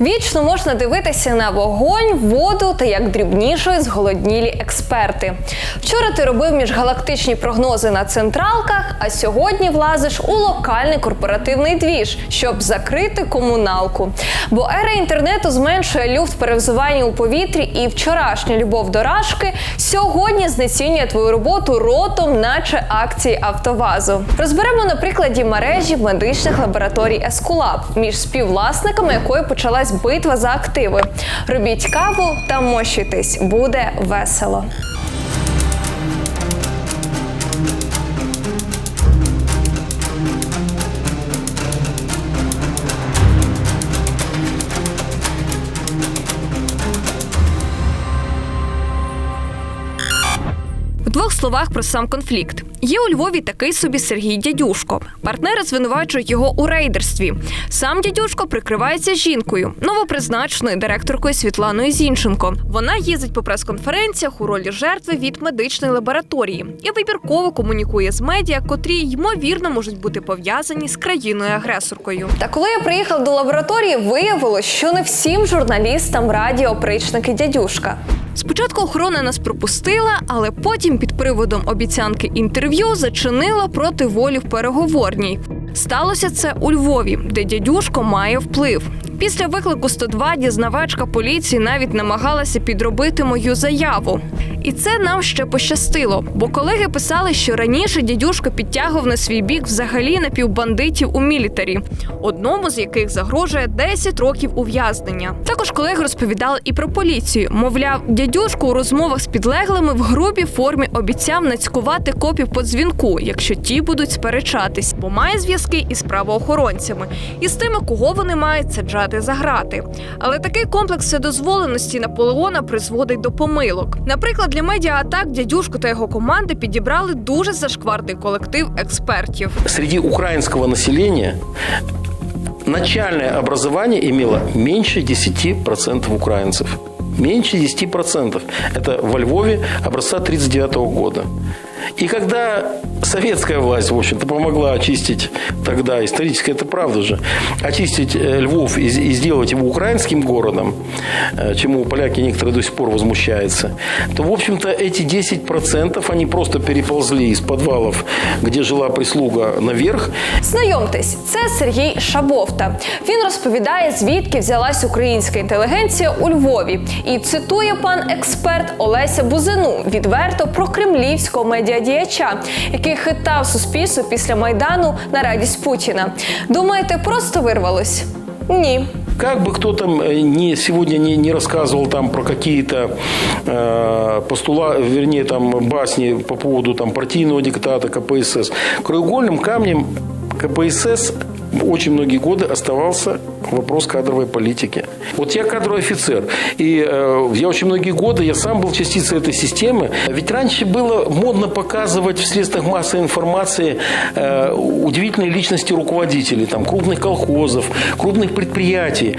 Вічно можна дивитися на вогонь, воду та як дрібнішої зголоднілі експерти. Вчора ти робив міжгалактичні прогнози на централках, а сьогодні влазиш у локальний корпоративний двіж, щоб закрити комуналку. Бо ера інтернету зменшує люфт перевзування у повітрі, і вчорашня любов до рашки сьогодні знецінює твою роботу ротом, наче акції Автовазу. Розберемо на прикладі мережі медичних лабораторій Ескулаб, між співвласниками якої почалась битва за активи. Робіть каву та мощуйтесь, буде весело. В двох словах про сам конфлікт. Є у Львові такий собі Сергій Дядюшко. Партнери звинувачують його у рейдерстві. Сам дядюшко прикривається жінкою, новопризначеною директоркою Світланою Зінченко. Вона їздить по прес-конференціях у ролі жертви від медичної лабораторії і вибірково комунікує з медіа, котрі ймовірно можуть бути пов'язані з країною-агресоркою. Та коли я приїхав до лабораторії, виявилось, що не всім журналістам раді опричники дядюшка. Спочатку охорона нас пропустила, але потім під приводом обіцянки інтерв'ю зачинила проти волі в переговорній. Сталося це у Львові, де дядюшко має вплив. Після виклику 102 дізнавачка поліції навіть намагалася підробити мою заяву. І це нам ще пощастило, бо колеги писали, що раніше дядюшко підтягував на свій бік взагалі напівбандитів у мілітарі, одному з яких загрожує 10 років ув'язнення. Також колеги розповідали і про поліцію. Мовляв, дядюшко у розмовах з підлеглими в грубій формі обіцяв нацькувати копів по дзвінку, якщо ті будуть сперечатись, бо має зв'язки із правоохоронцями і з тими, кого вони мають саджати за грати. Але такий комплекс вседозволеності Наполеона призводить до помилок. Наприклад, для медіаатак дядюшку та його команди підібрали дуже зашкварний колектив експертів. среди украинского населения начальное образование имело меньше 10% украинцев. Меньше 10%. Это во Львове образца 1939 года. И когда советская власть, в общем-то, помогла очистить тогда, исторически это правда же, очистить э, Львов и, и сделать его украинским городом, э, чему поляки некоторые до сих пор возмущаются, то, в общем-то, эти 10% они просто переползли из подвалов, где жила прислуга, наверх, Знайомтесь, це Сергій Шабовта. Він розповідає, звідки взялась українська інтелігенція у Львові, і цитує пан експерт Олеся Бузину відверто про кремлівського медіадіяча, який хитав суспільство після майдану на радість Путіна. Думаєте, просто вирвалось? Ні. Как бы кто там э, не, сегодня не, не рассказывал там про какие-то э, постула, вернее, там басни по поводу там партийного диктата КПСС, краеугольным камнем КПСС очень многие годы оставался вопрос кадровой политики. Вот я кадровый офицер, и э, я очень многие годы, я сам был частицей этой системы. Ведь раньше было модно показывать в средствах массовой информации э, удивительные личности руководителей, там, крупных колхозов, крупных предприятий.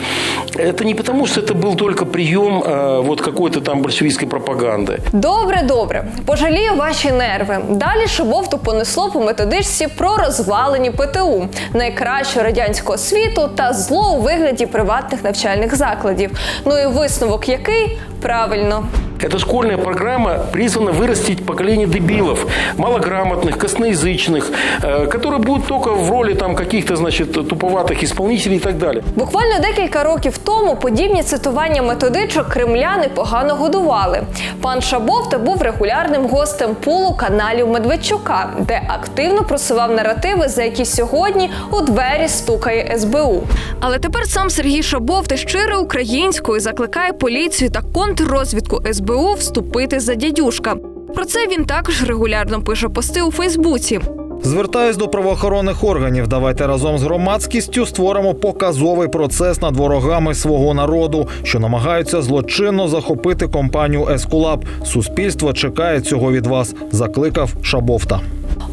Это не потому, что это был только прием э, вот какой-то там большевистской пропаганды. Добре, добре. Пожалію ваші нерви. Далі Шабовту понесло по методичці про розвалені ПТУ, найкращого радянського світу та зло у вигляді приватних навчальних закладів. Ну і висновок який правильно. Эта школьная программа призвана вырастить поколение дебилов, малограмотных, косноязычных, э, которые будут только в роли там каких-то, значит, туповатых исполнителей и так далее. Буквально декілька років тому подібні цитування методичок кремляни погано годували. Пан Шабовта був регулярним гостем пулу каналів Медведчука, де активно просував наративи, за які сьогодні у двері стукає СБУ. Але тепер сам Сергій Шабовта щиро українською закликає поліцію та контррозвідку СБУ вступити за дядюшка. Про це він також регулярно пише пости у Фейсбуці. Звертаюсь до правоохоронних органів. Давайте разом з громадськістю створимо показовий процес над ворогами свого народу, що намагаються злочинно захопити компанію Ескулап. Суспільство чекає цього від вас. Закликав Шабовта.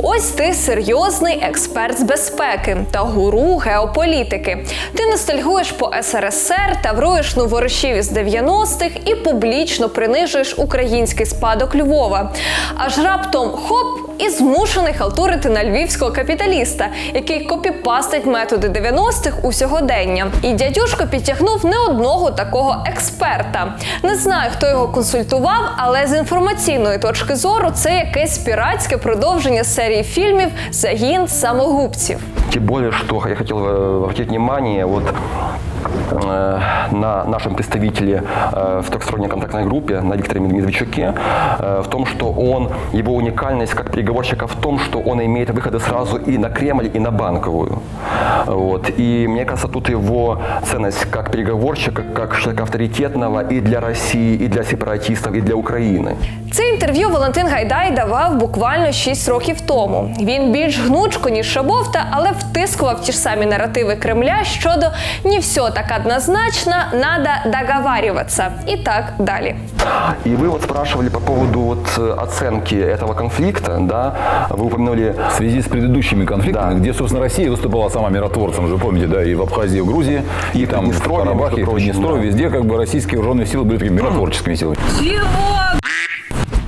Ось ти серйозний експерт з безпеки та гуру геополітики. Ти ностальгуєш по СРСР, тавруєш новорощів із 90-х і публічно принижуєш український спадок Львова. Аж раптом хоп і змушений халтурити на львівського капіталіста, який копіпастить методи 90-х у сьогодення. І дядюшко підтягнув не одного такого експерта. Не знаю, хто його консультував, але з інформаційної точки зору це якесь піратське продовження серії фільмів Загін самогубців. Тем более, что я обратить внимание вот э, на нашем представителе э, в трехсторонней контактной группе, на Викторе Медведчуке, э, в том, что он, его уникальность как переговорщика в том, что он имеет выходы сразу и на Кремль, и на Банковую. Вот. И мне кажется, тут его ценность как переговорщика, как человека авторитетного и для России, и для сепаратистов, и для Украины. Це інтерв'ю Валентин Гайдай давав буквально 6 років тому. Він більш гнучко, ніж Шабовта, але втискував ті ж самі наративи Кремля щодо «не все так однозначно, надо договариваться» і так далі. И вы вот спрашивали по поводу вот э, оценки этого конфликта, да, вы упомянули В связи с предыдущими конфликтами, Да. где, собственно, Россия выступала сама миротворцем, вы помните, да, и в Абхазии, и в Грузии, и, в там в Приднестровье, Карабахе, и между в прочим, Приднестровье, да. везде как бы российские вооруженные силы были такими миротворческими силами.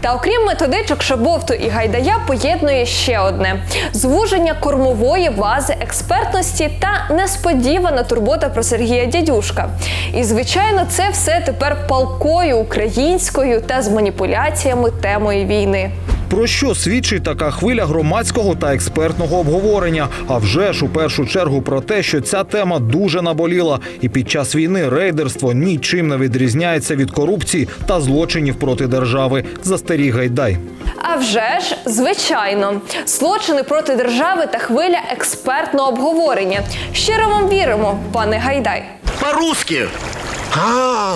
Та окрім методичок Шабовту і Гайдая поєднує ще одне: звуження кормової бази експертності та несподівана турбота про Сергія Дядюшка. І звичайно, це все тепер палкою українською та з маніпуляціями темою війни. Про що свідчить така хвиля громадського та експертного обговорення? А вже ж у першу чергу про те, що ця тема дуже наболіла, і під час війни рейдерство нічим не відрізняється від корупції та злочинів проти держави. Застеріг Гайдай. А вже ж, звичайно, злочини проти держави та хвиля експертного обговорення. Щиро вам віримо, пане Гайдай. По-русски. А,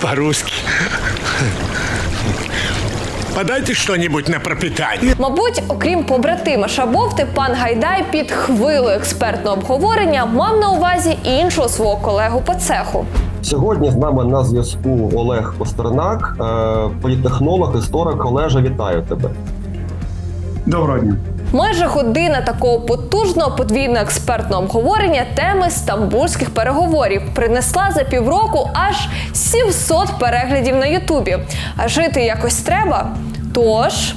по-русски. Подайте что-нибудь на пропитание. Мабуть, окрім побратима Шабовти, пан Гайдай під хвилою експертного обговорення мав на увазі і іншого свого колегу по цеху. Сьогодні з нами на зв'язку Олег Постернак, е, політехнолог, історик. Олеже, вітаю тебе. Доброго дня. Майже година такого потужного подвійного експертного обговорення теми стамбульських переговорів принесла за півроку аж 700 переглядів на Ютубі. А жити якось треба. Тож.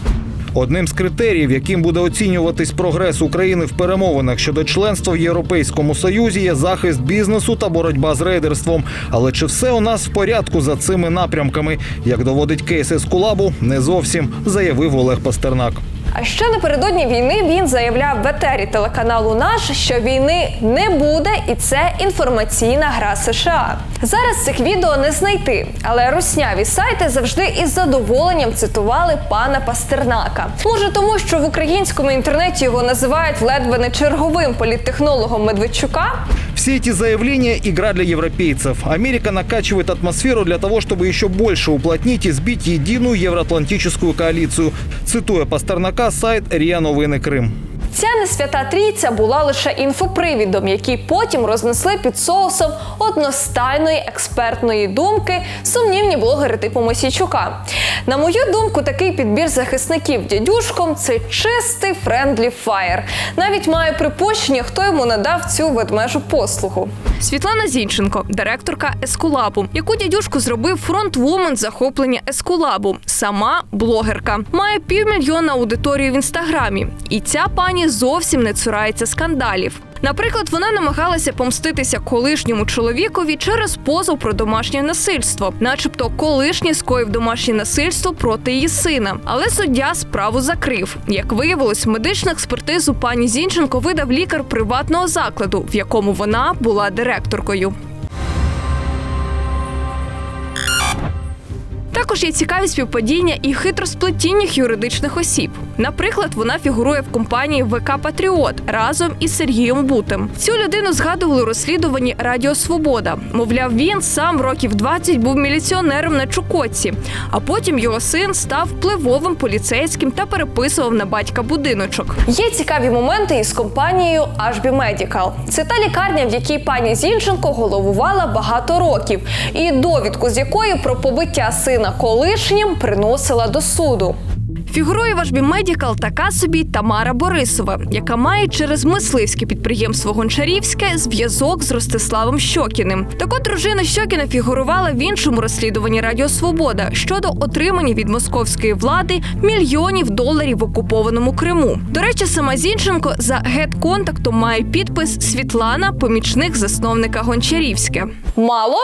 Одним з критеріїв, яким буде оцінюватись прогрес України в перемовинах щодо членства в Європейському Союзі, є захист бізнесу та боротьба з рейдерством. Але чи все у нас в порядку за цими напрямками? Як доводить кейс Ескулабу, не зовсім заявив Олег Пастернак. А ще напередодні війни він заявляв в етері телеканалу Наш, що війни не буде, і це інформаційна гра США. Зараз цих відео не знайти, але русняві сайти завжди із задоволенням цитували пана Пастернака. Може, тому що в українському інтернеті його називають ледве не черговим політтехнологом Медведчука. Все эти заявления – игра для европейцев. Америка накачивает атмосферу для того, чтобы еще больше уплотнить и сбить единую евроатлантическую коалицию. Цитуя Пастернака, сайт РИА Новини Крим. Ця несвята трійця була лише інфопривідом, який потім рознесли під соусом одностайної експертної думки сумнівні блогери типу Мосійчука. На мою думку, такий підбір захисників дядюшком це чистий френдлі фаєр. Навіть маю припущення, хто йому надав цю ведмежу послугу. Світлана Зінченко, директорка Ескулабу, яку дядюшку зробив фронтвумен захоплення Ескулабу. Сама блогерка. Має півмільйона аудиторію в інстаграмі. І ця пані зовсім не цурається скандалів. Наприклад, вона намагалася помститися колишньому чоловікові через позов про домашнє насильство, начебто колишній скоїв домашнє насильство проти її сина. Але суддя справу закрив. Як виявилось, медичну експертизу пані Зінченко видав лікар приватного закладу, в якому вона була директоркою. Також є цікаві співпадіння і хитросплетіннях юридичних осіб. Наприклад, вона фігурує в компанії ВК Патріот разом із Сергієм Бутем. Цю людину згадували у розслідуванні Радіо Свобода. Мовляв, він сам років 20 був міліціонером на Чукотці, а потім його син став впливовим поліцейським та переписував на батька будиночок. Є цікаві моменти із компанією HB Medical. Це та лікарня, в якій пані Зінченко головувала багато років, і довідку з якої про побиття сина колишнім приносила до суду. Фігурує в Ажбі Медікал така собі Тамара Борисова, яка має через мисливське підприємство Гончарівське зв'язок з Ростиславом Щокіним. Так от дружина Щокіна фігурувала в іншому розслідуванні Радіо Свобода щодо отримання від московської влади мільйонів доларів в окупованому Криму. До речі, сама Зінченко за гет-контактом має підпис Світлана, помічник засновника Гончарівське. Мало?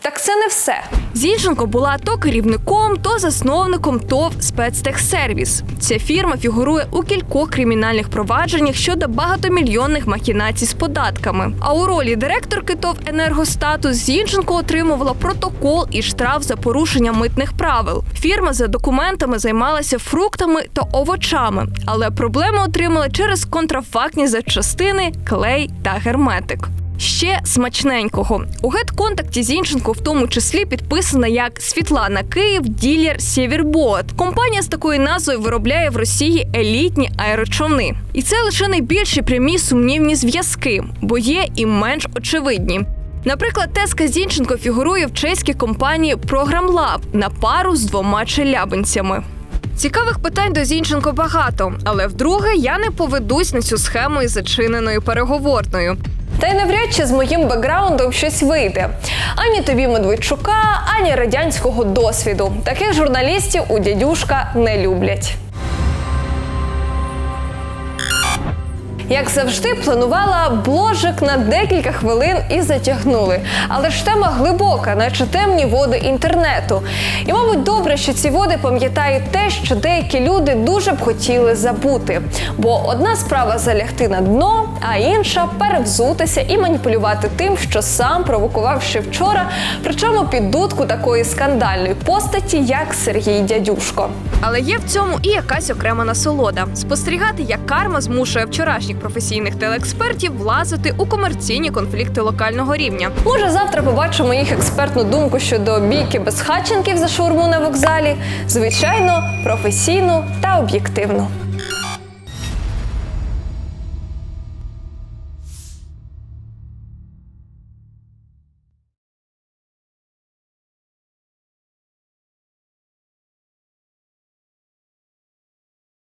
Так це не все. Зінченко була то керівником, то засновником ТОВ спецтехсервіс. Ця фірма фігурує у кількох кримінальних провадженнях щодо багатомільйонних махінацій з податками. А у ролі директорки ТОВ енергостатус Зінченко отримувала протокол і штраф за порушення митних правил. Фірма за документами займалася фруктами та овочами, але проблеми отримала через контрафактні запчастини, клей та герметик. Ще смачненького у гет-контакті Зінченко в тому числі підписана як Світлана Київ, ділер Сєвєрбот. Компанія з такою назвою виробляє в Росії елітні аерочовни. І це лише найбільші прямі сумнівні зв'язки, бо є і менш очевидні. Наприклад, Теска Зінченко фігурує в чеській компанії Програмлаб на пару з двома челябинцями. Цікавих питань до Зінченко багато, але вдруге я не поведусь на цю схему із зачиненою переговорною. Та й навряд чи з моїм бекграундом щось вийде. Ані тобі Медведчука, ані радянського досвіду. Таких журналістів у дядюшка не люблять. Як завжди, планувала бложик на декілька хвилин і затягнули. Але ж тема глибока, наче темні води інтернету. І, мабуть, добре, що ці води пам'ятають те, що деякі люди дуже б хотіли забути. Бо одна справа залягти на дно, а інша перевзутися і маніпулювати тим, що сам провокував ще вчора, причому під дудку такої скандальної постаті, як Сергій Дядюшко. Але є в цьому і якась окрема насолода спостерігати, як карма змушує вчорашніх професійних телеекспертів влазити у комерційні конфлікти локального рівня. Може, завтра побачимо їх експертну думку щодо бійки безхатченків за шаурму на вокзалі. Звичайно, професійну та об'єктивну.